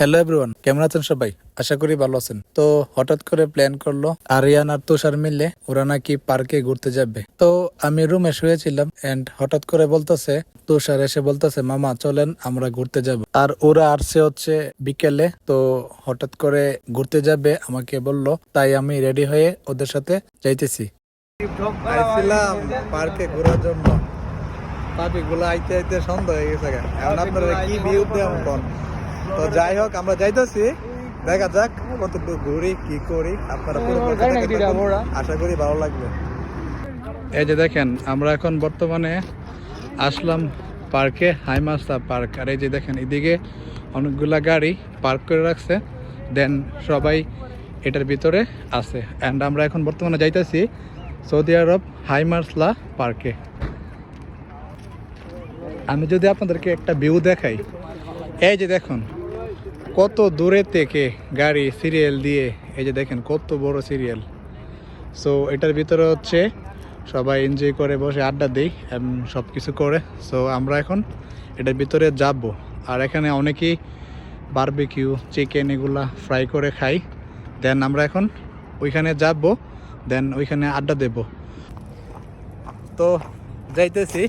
Hello everyone কেমন আছেন সবাই? আশা করি ভালো আছেন। তো হঠাৎ করে প্ল্যান করল, আরিয়ান আর তুষার মিলে ওরা নাকি পার্কে ঘুরতে যাবে। তো আমি রুমে শুয়েছিলাম এন্ড হঠাৎ করে বলতেছে, তুষার এসে বলতেছে, মামা, চলেন, আমরা ঘুরতে যাব। আর ওরা আসছে হচ্ছে বিকেলে, তো হঠাৎ করে ঘুরতে যাবে, আমাকে বলল, তাই আমি রেডি হয়ে ওদের সাথে যাইতেছি। পার্কে ঘোরার জন্য। পাপি গুলো আইতে আইতে সন্ধ্যা হয়ে গেছে কি ভিউ কোন? তো যাই হোক আমরা যাইতেছি। দেখা যাক কতটুকু ঘুরি কি করি। আপনারা পুরো। আশা করি ভালো লাগবে। এই যে দেখেন আমরা এখন বর্তমানে আসলাম পার্কে হাইমাস্তা পার্ক। আর এই যে দেখেন এদিকে অনেকগুলা গাড়ি পার্ক করে রাখছে। দেন সবাই এটার ভিতরে আছে। অ্যান্ড আমরা এখন বর্তমানে যাইতেছি সৌদি আরব হাইমার্সলা পার্কে। আমি যদি আপনাদেরকে একটা ভিউ দেখাই। এই যে দেখুন কত দূরে থেকে গাড়ি সিরিয়াল দিয়ে, এই যে দেখেন কত বড় সিরিয়াল সো এটার ভিতরে হচ্ছে সবাই এনজয় করে, বসে আড্ডা দিই সব কিছু করে। সো আমরা এখন এটার ভিতরে যাব। আর এখানে অনেকেই বারবিকিউ চিকেন এগুলা ফ্রাই করে খাই। দেন আমরা এখন ওইখানে যাব দেন ওইখানে আড্ডা দেব। তো যাইতেছি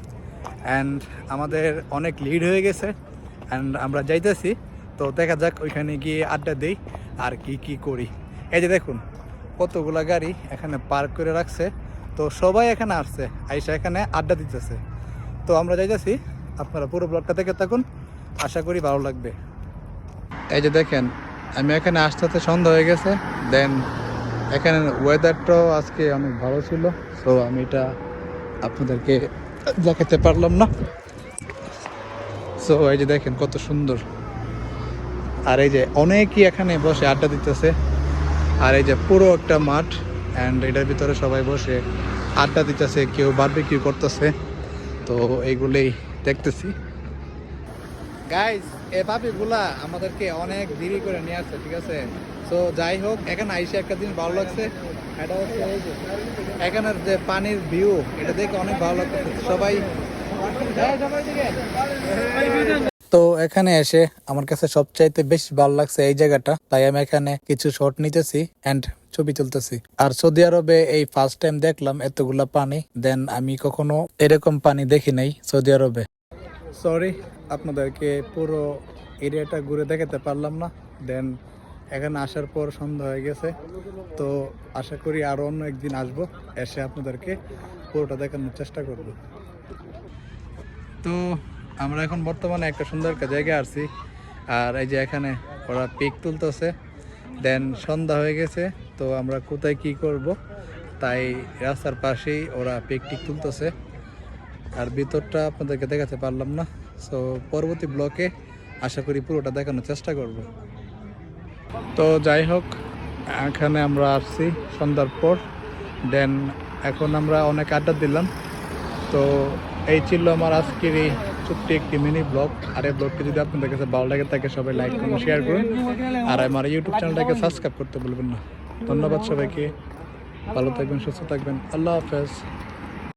অ্যান্ড আমাদের অনেক লিড হয়ে গেছে অ্যান্ড আমরা যাইতেছি। তো দেখা যাক, ওইখানে গিয়ে আড্ডা দেই আর কি কি করি। এই যে দেখুন, কতগুলা গাড়ি এখানে পার্ক করে রাখছে। তো সবাই এখানে আসছে, আইসা এখানে আড্ডা দিতেছে। তো আমরা যাইতেছি, আপনারা পুরো ব্লগটা দেখে থাকুন, আশা করি ভালো লাগবে। এই যে দেখেন, আমি এখানে আসতে আসতে সন্ধ্যা হয়ে গেছে, দেন এখানে ওয়েদারটাও আজকে অনেক ভালো ছিল সো আমি এটা আপনাদেরকে দেখাতে পারলাম না। সো এই যে দেখেন, কত সুন্দর। আর এই যে অনেকেই এখানে বসে আড্ডা দিতেছে। আর এই যে পুরো একটা মাঠ অ্যান্ড এটার ভিতরে সবাই বসে আড্ডা দিতেছে, কেউ বারবিকিউ করতেছে। তো এইগুলোই দেখতেছি। গাইস এ পাপিগুলা আমাদেরকে অনেক দেরি করে নিয়ে আসছে, ঠিক আছে? তো যাই হোক, এখানে আইসে একটা দিন ভালো লাগছে। এটা হচ্ছে এখানের যে পানির ভিউ এটা দেখে অনেক ভালো লাগছে সবাই এখানে এসে আমার কাছে সবচাইতে বেশি ভালো লাগছে এই জায়গাটা। তাই আমি এখানে কিছু শট নিতেছি এন্ড ছবি তুলতেছি। আর সৌদি আরবে এই ফার্স্ট টাইম দেখলাম এতগুলা পানি দেন আমি কখনো এরকম পানি দেখি নাই সৌদি আরবে। সরি আপনাদেরকে পুরো এরিয়াটা ঘুরে দেখাতে পারলাম না। দেন এখানে আসার পর সন্ধ্যা হয়ে গেছে। তো আশা করি আরও অন্য একদিন আসব, এসে আপনাদেরকে পুরোটা দেখানোর চেষ্টা করব। তো আমরা এখন বর্তমানে একটা সুন্দর একটা জায়গায় আসছি আর এই যে এখানে ওরা পিক তুলতেছে। দেন সন্ধ্যা হয়ে গেছে, তো আমরা কোথায় কি করব? তাই রাস্তার পাশেই ওরা পিক টিক তুলতেছে। আর ভিতরটা আপনাদেরকে দেখাতে পারলাম না। সো পরবর্তী ব্লকে আশা করি পুরোটা দেখানোর চেষ্টা করব। তো যাই হোক, এখানে আমরা আসছি সন্ধ্যার পর। দেন এখন আমরা অনেক আড্ডা দিলাম। তো এই ছিল আমার আজকের এই ছোট্ট একটি মিনি ব্লগ আর এই ব্লগটি যদি আপনাদের কাছে ভালো লাগে, তাকে সবাই লাইক করুন শেয়ার করুন। আর আমার ইউটিউব চ্যানেলটাকে সাবস্ক্রাইব করতে বলবেন না। ধন্যবাদ সবাইকে। ভালো থাকবেন, সুস্থ থাকবেন। আল্লাহ হাফেজ।